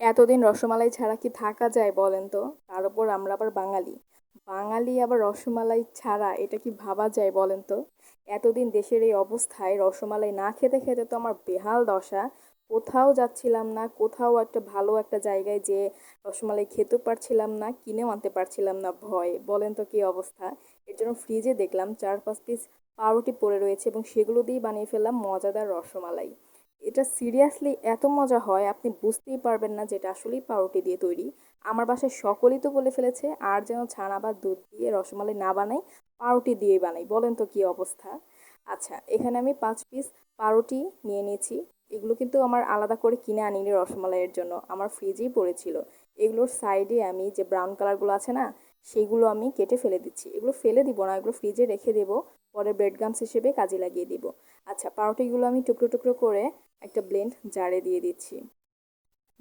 এতদিন রসমালাই ছাড়া কি থাকা যায় বলেন তো? তার উপর আমরা আবার বাঙালি। বাঙালি আবার রসমালাই ছাড়া এটা কি ভাবা যায় বলেন তো? এতদিন দেশের এই অবস্থায় রসমালাই না খেতে খেতে তো আমার বেহাল দশা। কোথাও যাচ্ছিলাম না, কোথাও একটা ভালো একটা জায়গায় যে রসমালাই খেতেও পারছিলাম না, কিনেও আনতে পারছিলাম না ভয়। বলেন তো কী অবস্থা? এর জন্য ফ্রিজে দেখলাম চার পাঁচ পিস পাউরুটি পড়ে রয়েছে এবং সেগুলো দিয়েই বানিয়ে ফেললাম মজাদার রসমালাই। এটা সিরিয়াসলি এত মজা হয়, আপনি বুঝতেই পারবেন না যেটা আসলেই পাউরুটি দিয়ে তৈরি। আমার বাসায় সকলেই তো বলে ফেলেছে, আর যেন ছানা বা দুধ দিয়ে রসমালাই না বানাই, পাউরুটি দিয়ে বানাই। বলেন তো কী অবস্থা? আচ্ছা এখানে আমি পাঁচ পিস পাউরুটি নিয়ে নিয়েছি। এগুলো কিন্তু আমার আলাদা করে কিনে আনিনি রসমালাইয়ের জন্য। আমার ফ্রিজেই পড়েছিল। এগুলোর সাইডে আমি যে ব্রাউন কালারগুলো আছে না সেগুলো আমি কেটে ফেলে দিচ্ছি। এগুলো ফেলে দিব না, এগুলো ফ্রিজে রেখে দেবো। পরে ব্রেড গামস হিসেবে কাজে লাগিয়ে দিব। আচ্ছা পাউরুটিগুলো আমি টুকরো টুকরো করে একটা ব্লেন্ড জারে দিয়ে দিচ্ছি।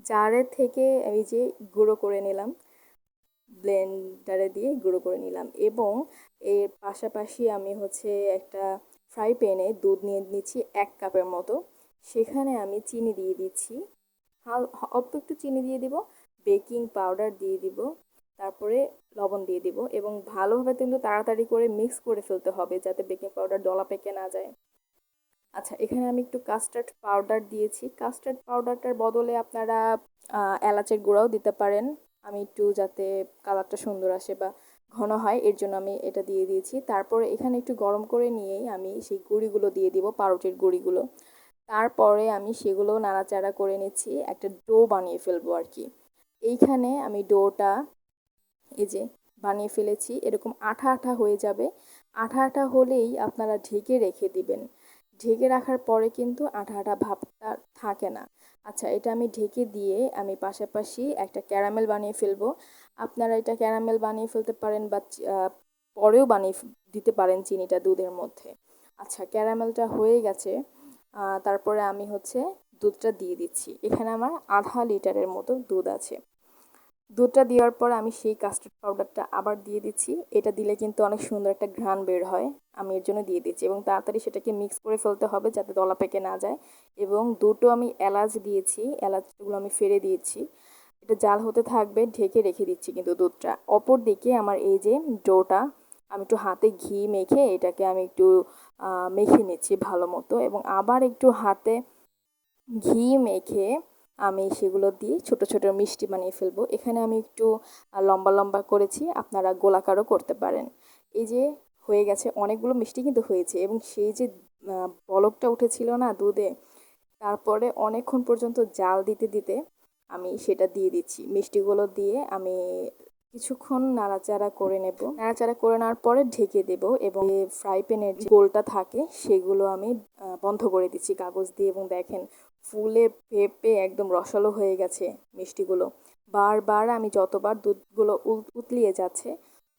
জারে থেকে এই যে গুঁড়ো করে নিলাম ব্লেন্ডারে দিয়ে গুঁড়ো করে নিলাম এবং এর পাশাপাশি আমি হচ্ছে একটা ফ্রাই প্যানে দুধ নিয়ে নিচ্ছি এক কাপের মতো। সেখানে আমি চিনি দিয়ে দিচ্ছি। হাল, অল্প একটু চিনি দিয়ে দিব বেকিং পাউডার দিয়ে দিব। তারপরে লবণ দিয়ে দিব এবং ভালোভাবে কিন্তু তাড়াতাড়ি করে মিক্স করে ফেলতে হবে যাতে বেকিং পাউডার ডলা পেকে না যায়। আচ্ছা এখানে আমি একটু কাস্টার্ড পাউডার দিয়েছি। কাস্টার্ড পাউডারটার বদলে আপনারা এলাচের গুঁড়াও দিতে পারেন। আমি একটু যাতে কালারটা সুন্দর আসে বা ঘন হয়, এর জন্য আমি এটা দিয়ে দিয়েছি। তারপরে এখানে একটু গরম করে নিয়েই আমি সেই গুঁড়িগুলো দিয়ে দিব, পাউরুটির গুঁড়িগুলো। তারপরে আমি সেগুলো নাড়াচাড়া করে নিচ্ছি, একটা ডো বানিয়ে ফেলব আর কি এইখানে আমি ডোটা এই যে বানিয়ে ফেলেছি, এরকম আঠা আঠা হয়ে যাবে। আঠা আঠা হলেই আপনারা ঢেকে রেখে দিবেন। ঢেকে রাখার পরে কিন্তু আঠা আঠা ভাবটা থাকে না। আচ্ছা এটা আমি ঢেকে দিয়ে আমি পাশাপাশি একটা ক্যারামেল বানিয়ে ফেলব। আপনারা এটা ক্যারামেল বানিয়ে ফেলতে পারেন বা পরেও বানিয়ে দিতে পারেন চিনিটা দুধের মধ্যে। আচ্ছা ক্যারামেলটা হয়ে গেছে। তারপরে আমি হচ্ছে দুধটা দিয়ে দিচ্ছি। এখানে আমার আধা লিটারের মতো দুধ আছে। দুধটা দেওয়ার পর আমি সেই কাস্টার্ড পাউডারটা আবার দিয়ে দিচ্ছি। এটা দিলে কিন্তু অনেক সুন্দর একটা ঘ্রাণ বের হয়। আমি এর জন্য দিয়ে দিচ্ছি এবং তাড়াতাড়ি সেটাকে মিক্স করে ফেলতে হবে যাতে দলা পেকে না যায়। এবং দুটো আমি এলাচ দিয়েছি। এলাচগুলো আমি ফেলে দিয়েছি। এটা জাল হতে থাকবে, ঢেকে রেখে দিচ্ছি কিন্তু দুধটা। অপর দিকে আমার এই যে ডোটা, আমি একটু হাতে ঘি মেখে এটাকে আমি একটু মেখে নিচ্ছি ভালো মতো। এবং আবার একটু হাতে ঘি মেখে আমি সেগুলো দিয়ে ছোট ছোট মিষ্টি বানিয়ে ফেলব। এখানে আমি একটু লম্বা লম্বা করেছি, আপনারা গোলাকারও করতে পারেন। এই যে হয়ে গেছে, অনেকগুলো মিষ্টি কিন্তু হয়েছে এবং সেই যে বলকটা উঠেছিল না দুধে, তারপরে অনেকক্ষণ পর্যন্ত জাল দিতে দিতে আমি সেটা দিয়ে দিচ্ছি। মিষ্টিগুলো দিয়ে আমি কিছুক্ষণ নাড়াচাড়া করে নেব। নাড়াচাড়া করে নেওয়ার পরে ঢেকে দেব এবং ফ্রাই প্যানের যে গোলটা থাকে, সেগুলো আমি বন্ধ করে দিচ্ছি কাগজ দিয়ে এবং দেখেন, ফুলে পেঁপে একদম রসালো হয়ে গেছে মিষ্টিগুলো। বারবার আমি যতবার দুধগুলো উতলিয়ে যাচ্ছে,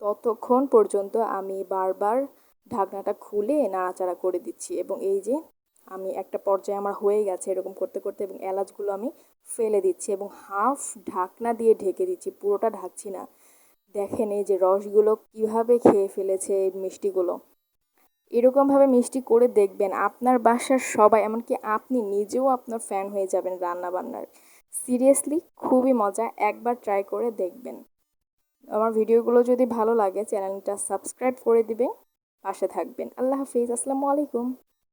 ততক্ষণ পর্যন্ত আমি বারবার ঢাকনাটা খুলে নাড়াচাড়া করে দিচ্ছি এবং এই যে, আমি একটা পর্যায়ে আমার হয়ে গেছে এরকম করতে করতে এবং এলাচগুলো আমি ফেলে দিচ্ছি এবং হাফ ঢাকনা দিয়ে ঢেকে দিচ্ছি, পুরোটা ঢাকছি না। দেখেন এই যে রসগুলো কীভাবে খেয়ে ফেলেছে এই মিষ্টিগুলো। এরকমভাবে মিষ্টি করে দেখবেন, আপনার বাসার সবাই, এমনকি আপনি নিজেও আপনার ফ্যান হয়ে যাবেন রান্না বান্নার সিরিয়াসলি খুবই মজা, একবার ট্রাই করে দেখবেন। আমার ভিডিওগুলো যদি ভালো লাগে, চ্যানেলটা সাবস্ক্রাইব করে দিবেন। পাশে থাকবেন। আল্লাহ হাফিজ, আসসালামু আলাইকুম।